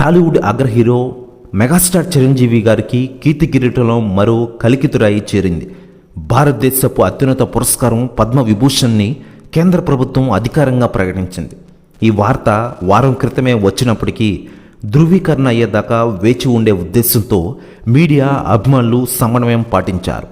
టాలీవుడ్ అగ్ర hero megastar Chiranjeevi గారికి కీర్తి కిరీటంలో మరో కలికితురాయి చేరింది. భారతదేశపు అత్యున్నత పురస్కారం పద్మ విభూషణ్ని కేంద్ర ప్రభుత్వం అధికారంగా ప్రకటించింది. ఈ వార్త వారం క్రితమే వచ్చినప్పటికీ ధృవీకరణ అయ్యేదాకా వేచి ఉండే ఉద్దేశంతో మీడియా అభిమానులు సమన్వయం పాటించారు.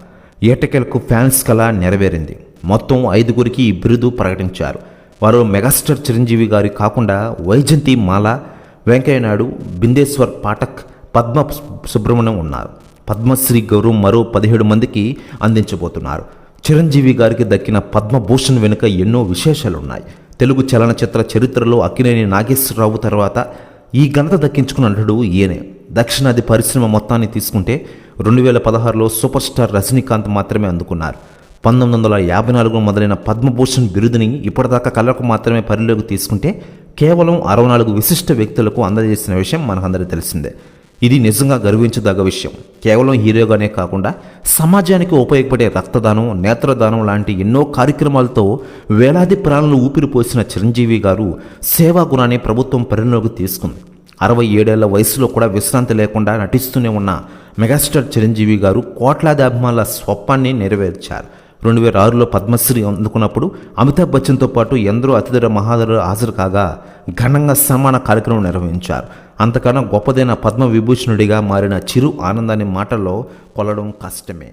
ఏటకెలకు ఫ్యాన్స్ కళ నెరవేరింది. మొత్తం ఐదుగురికి ఈ బిరుదు ప్రకటించారు. వారు మెగాస్టార్ చిరంజీవి గారి కాకుండా వైజంతి మాల వెంకయ్యనాయుడు బిందేశ్వర్ పాఠక్ పద్మ సుబ్రహ్మణ్యం ఉన్నారు. పద్మశ్రీ గౌరవం మరో పదిహేడు మందికి అందించబోతున్నారు. చిరంజీవి గారికి దక్కిన పద్మభూషణ్ వెనుక ఎన్నో విశేషాలున్నాయి. తెలుగు చలనచిత్ర చరిత్రలో అక్కినేని నాగేశ్వరరావు తర్వాత ఈ ఘనత దక్కించుకున్న నటుడు ఈయనే. దక్షిణాది పరిశ్రమ మొత్తాన్ని తీసుకుంటే రెండు వేల పదహారులో సూపర్ స్టార్ రజనీకాంత్ మాత్రమే అందుకున్నారు. పంతొమ్మిది వందల యాభై నాలుగులో మొదలైన పద్మభూషణ్ బిరుదుని ఇప్పటిదాకా కళలకు మాత్రమే పరిలోకి తీసుకుంటే కేవలం అరవై నాలుగు విశిష్ట వ్యక్తులకు అందజేసిన విషయం మనకందరికీ తెలిసిందే. ఇది నిజంగా గర్వించదగ్గ విషయం. కేవలం హీరోగానే కాకుండా సమాజానికి ఉపయోగపడే రక్తదానం నేత్రదానం లాంటి ఎన్నో కార్యక్రమాలతో వేలాది ప్రాణులు ఊపిరి పోసిన చిరంజీవి గారు సేవా గుణాన్ని ప్రభుత్వం పరిణలోకి తీసుకుంది. అరవై ఏడేళ్ళ వయసులో కూడా విశ్రాంతి లేకుండా నటిస్తూనే ఉన్న మెగాస్టార్ చిరంజీవి గారు కోట్లాది అభిమానుల స్వప్నాన్ని నెరవేర్చారు. రెండు వేల ఆరులో పద్మశ్రీ అందుకున్నప్పుడు అమితాబ్ బచ్చన్తో పాటు ఎందరో అతిథుల మహాదరు హాజరు కాగా ఘనంగా సన్మాన కార్యక్రమం నిర్వహించారు. అంతకన్నా గొప్పదైన పద్మ విభూషణుడిగా మారిన చిరు ఆనందాన్ని మాటల్లో కొలడం కష్టమే.